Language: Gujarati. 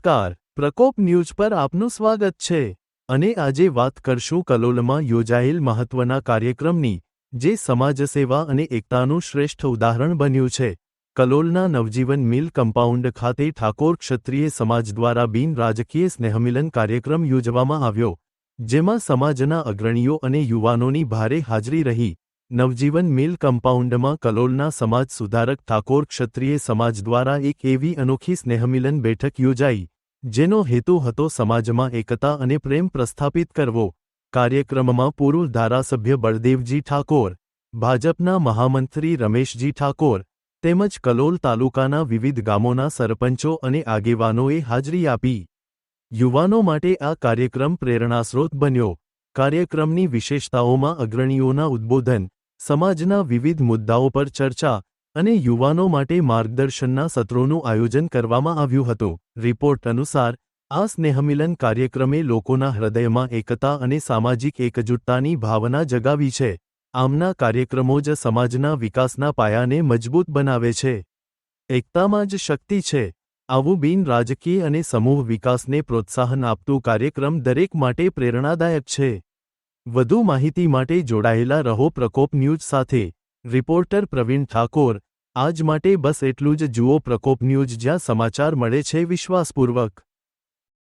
નમસ્કાર. પ્રકોપ ન્યૂઝ પર આપનું સ્વાગત છે. અને આજે વાત કરશું કલોલમાં યોજાયેલ મહત્વના કાર્યક્રમની, જે સમાજસેવા અને એકતાનું શ્રેષ્ઠ ઉદાહરણ બન્યું છે. કલોલના નવજીવન મિલ કમ્પાઉન્ડ ખાતે ઠાકોર ક્ષત્રિય સમાજ દ્વારા બિન રાજકીય સ્નેહમિલન કાર્યક્રમ યોજવામાં આવ્યો, જેમાં સમાજના અગ્રણીઓ અને યુવાનોની ભારે હાજરી રહી. નવજીવન મિલ કમ્પાઉન્ડમાં કલોલના સમાજ સુધારક ઠાકોર ક્ષત્રિય સમાજ દ્વારા એક એવી અનોખી સ્નેહમિલન બેઠક યોજાઈ જેનો હેતુ હતો સમાજમાં એકતા અને પ્રેમ પ્રસ્થાપિત કરવો. કાર્યક્રમમાં પૂર્વ ધારાસભ્ય બળદેવજી ઠાકોર, ભાજપના મહામંત્રી રમેશજી ઠાકોર, તેમજ કલોલ તાલુકાના વિવિધ ગામોના સરપંચો અને આગેવાનોએ હાજરી આપી. યુવાનો માટે આ કાર્યક્રમ પ્રેરણાસ્રોત બન્યો. કાર્યક્રમની વિશેષતાઓમાં અગ્રણીઓના ઉદ્બોધન, સમાજના વિવિધ મુદ્દાઓ પર ચર્ચા અને યુવાનો માટે માર્ગદર્શનના સત્રોનું આયોજન કરવામાં આવ્યું હતું. રિપોર્ટ અનુસાર, આ સ્નેહમિલન કાર્યક્રમે લોકોના હૃદયમાં એકતા અને સામાજિક એકજૂટતાની ભાવના જગાવી છે. આમના કાર્યક્રમો જ સમાજના વિકાસના પાયાને મજબૂત બનાવે છે. એકતામાં જ શક્તિ છે. આવું બિન રાજકીય અને સમૂહ વિકાસને પ્રોત્સાહન આપતું કાર્યક્રમ દરેક માટે પ્રેરણાદાયક છે. વધુ માહિતી માટે જોડાયેલા રહો પ્રકોપ ન્યૂઝ સાથે. રિપોર્ટર પ્રવીણ ઠાકોર, આજ માટે બસ એટલું જ જુઓ પ્રકોપ ન્યૂઝ જ્યાં સમાચાર મળે છે વિશ્વાસપૂર્વક.